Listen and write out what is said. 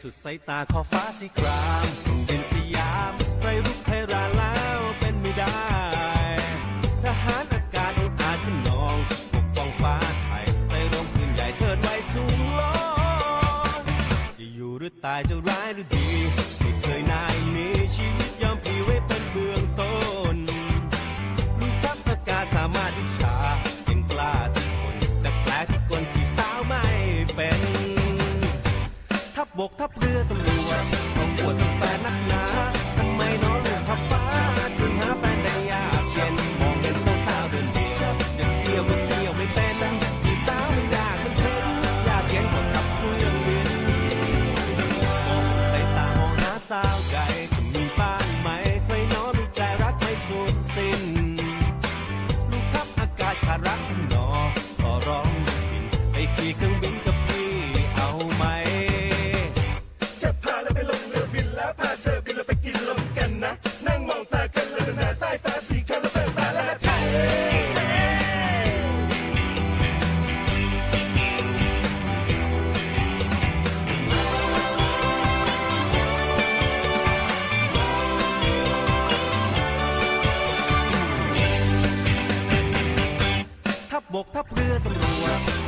สุดสายตาขอฟ้าสีครามเป็นสยามใครรุกใครราแล้วเป็นไม่ได้ ทหารอากาศอุอาจขึ้นนองปกป้องฟ้าไทยไปร่มพื้นใหญ่เทิดไว้สูงลอจะอยู่หรือตายจะร้ายหรือดี ไม่เคยนายมีชีวิต บกทัพเรือตำรวจต้องปวดต้อง พาเธอบิเราไปกินลมกันนะ นั่งมองตากันแล้นาใต้ฟ้าสีขาวแล้วแววตาละไทยทับบกทับเรือตำรวจ